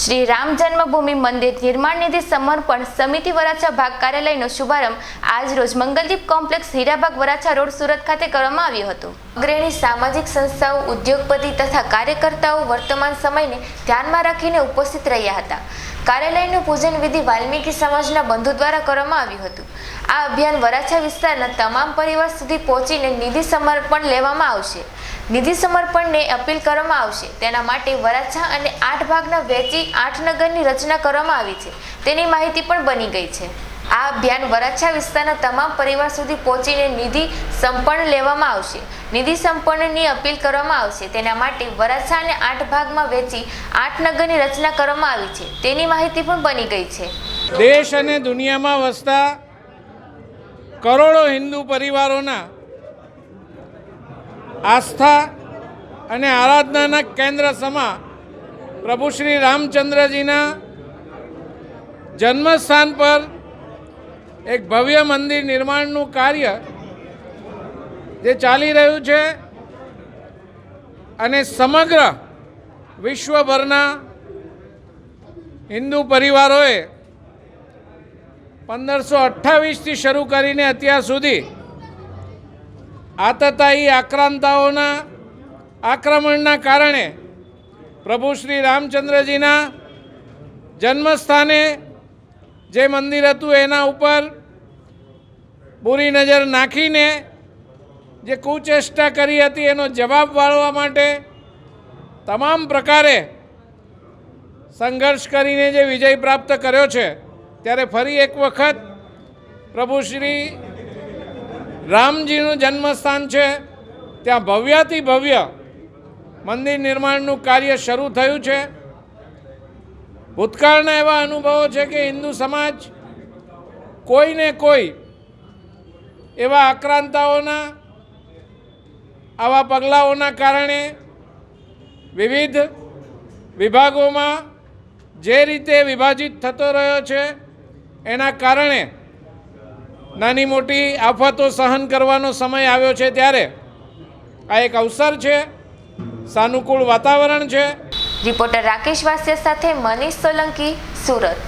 શ્રી રામ જન્મભૂમિ મંદિર નિર્માણ નિધિ સમર્પણ સમિતિ વરાછા ભાગ કાર્યાલયનો શુભારંભ આજ રોજ મંગલદીપ કોમ્પ્લેક્સ હીરાબાગ વરાછા રોડ સુરત ખાતે કરવામાં આવ્યો હતો. અગ્રણી સામાજિક સંસ્થાઓ, ઉદ્યોગપતિ તથા કાર્યકર્તાઓ વર્તમાન સમયને ધ્યાનમાં રાખીને ઉપસ્થિત રહ્યા હતા. કાર્યાલયનું પૂજન વિધિ વાલ્મીકી સમાજના બંધુ દ્વારા કરવામાં આવ્યું હતું. આ અભિયાન વરાછા વિસ્તારના તમામ પરિવાર સુધી પહોંચીને નિધિ સમર્પણ લેવામાં આવશે. નિધિ સમર્પણને અપીલ કરવામાં આવશે. તેના માટે વરાછા અને આઠ ભાગના વેચી આઠ નગરની રચના કરવામાં આવી છે. તેની માહિતી પણ બની ગઈ છે. આ અભિયાન વરાછા વિસ્તારના તમામ પરિવાર સુધી પહોંચીને નિધિ સંપન્ન લેવામાં આવશે. નિધિ સંપન્નની અપીલ કરવામાં આવશે. તેના માટે વરાછાને આઠ ભાગમાં વેચી આઠ નગરની રચના કરવામાં આવી છે. તેની માહિતી પણ બની ગઈ છે. દેશ અને દુનિયામાં વસતા કરોડો હિન્દુ પરિવારોના આસ્થા અને આરાધનાના કેન્દ્ર સમા પ્રભુ શ્રી રામચંદ્રજીના જન્મસ્થાન પર એક ભવ્ય મંદિર નિર્માણનું કાર્ય જે ચાલી રહ્યું છે અને સમગ્ર વિશ્વભરના હિન્દુ પરિવારોએ પંદરસો અઠ્ઠાવીસથી શરૂ કરીને અત્યાર સુધી આતતાયી આક્રાંતાઓના આક્રમણના કારણે પ્રભુ શ્રી રામચંદ્રજીના જન્મસ્થાને જે મંદિર હતું એના ઉપર બુરી નજર નાખીને જે કુચેષ્ટા કરી હતી એનો જવાબ વાળવા માટે તમામ પ્રકારે સંઘર્ષ કરીને જે વિજય પ્રાપ્ત કર્યો છે, ત્યારે ફરી એક વખત પ્રભુ શ્રી રામજીનું જન્મસ્થાન છે. ત્યાં ભવ્યાતિ ભવ્ય મંદિર નિર્માણનું કાર્ય શરૂ થયું છે. ભૂતકાળના એવા અનુભવો છે કે હિન્દુ સમાજ કોઈને કોઈ એવા આક્રાંતાઓના, આવા પગલાઓના કારણે વિવિધ વિભાગોમાં જે રીતે વિભાજિત થતો રહ્યો છે, એના કારણે નાની મોટી આફતો સહન કરવાનો સમય આવ્યો છે ત્યારે આ એક અવસર છે, સાનુકૂળ વાતાવરણ છે. રિપોર્ટર રાકેશ વાસ્ય સાથે મનીષ સોલંકી સુરત.